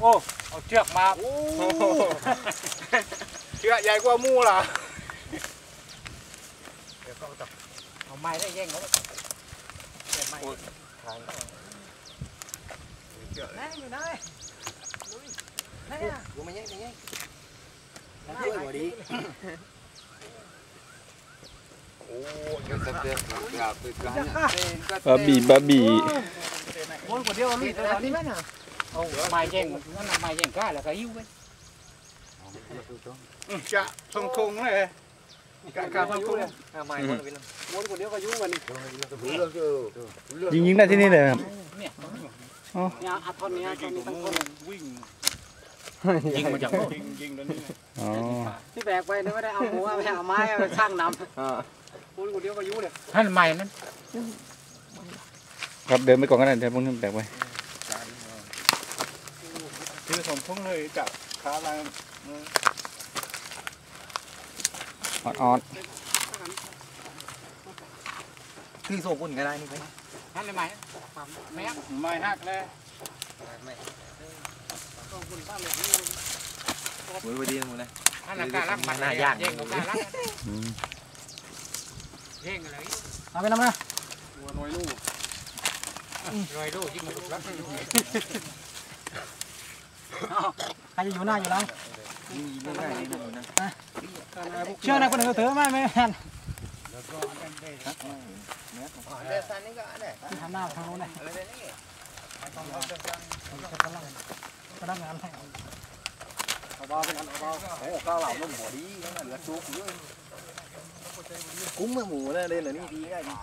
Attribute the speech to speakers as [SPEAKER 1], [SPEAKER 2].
[SPEAKER 1] โอ้เอาเชือกมา
[SPEAKER 2] โอ้เชือกใหญ่กว่าหมูล่ะ
[SPEAKER 1] เอาไม้ได้แย่งเขาไม้
[SPEAKER 3] ไหนอยู่ไหนไหนอะ
[SPEAKER 2] กูไม่ยังไม่ยัง
[SPEAKER 3] ไหนหัวดี
[SPEAKER 2] โอ้ยสักเดือนกราบไปกราบ
[SPEAKER 4] บะบี่บะบี่
[SPEAKER 3] บนหัวเดียวมีตัวนี้ไหมน่ะ
[SPEAKER 1] เอาไม้แย่งนั่นเอาไม้แย่งก้าแล้วก็หิ้วไป
[SPEAKER 2] จะทงทงเลยกะกะทงทง
[SPEAKER 3] ไม่บนบนหัวเดียวก็ยุ่งกันนี่
[SPEAKER 4] ยิงยิงได้ที่นี่เลยครับ
[SPEAKER 1] เนี่ย
[SPEAKER 4] อ๋อ
[SPEAKER 3] เนี่ยอัดท่อนนี้ท่อนนี้ทั้งคน
[SPEAKER 2] วิ่ง
[SPEAKER 1] ยิงมาจาก
[SPEAKER 2] ยิงยิงตอนนี้
[SPEAKER 4] อ๋อ
[SPEAKER 3] ที่แบกไปเนี่ยไม่ได้เอาหัวไม่เอาไม้ไปช่างนำบนหัวเดียวก็ยุ่งเลย
[SPEAKER 1] ท่านไม้นั้น
[SPEAKER 4] ครับเดินไปก่อนก็ได้เดี๋ยวพวกนี้แบกไว้
[SPEAKER 2] คือทงทงเลยจับขาลาย
[SPEAKER 4] ออด
[SPEAKER 3] ที่ส่งคนก็ได้นี่ไป
[SPEAKER 1] ท่านเลยไม้แม่
[SPEAKER 2] ไม่หักเลย
[SPEAKER 3] มือพอดีหมดเลย
[SPEAKER 1] ท่านกล้ารักมันแย่งเขากล้ารัก
[SPEAKER 4] ๆอืม
[SPEAKER 1] แย่งอะไร
[SPEAKER 3] เอาไปน้ำนะ
[SPEAKER 2] หัวน้อยลูก
[SPEAKER 1] รอยดูยิงมาถูกแล้ว
[SPEAKER 3] ใครจะอยู่หน้าอยู่หลัง
[SPEAKER 2] ยิงยิงได้ยิงได้
[SPEAKER 3] เชื่อในคนอื่นเถอะไม่ไม่แม่นที่ทำหน้าทางโน้นเลยพนักงานให้
[SPEAKER 2] เบาๆเป็นอันเบาโอ้ข้าวเหล่านุ่มหัวดีนั่นเหลือซุกเยอะ
[SPEAKER 3] กุ้งเมื่อหมูนะเล่นเหรอนี่ดีได้ดี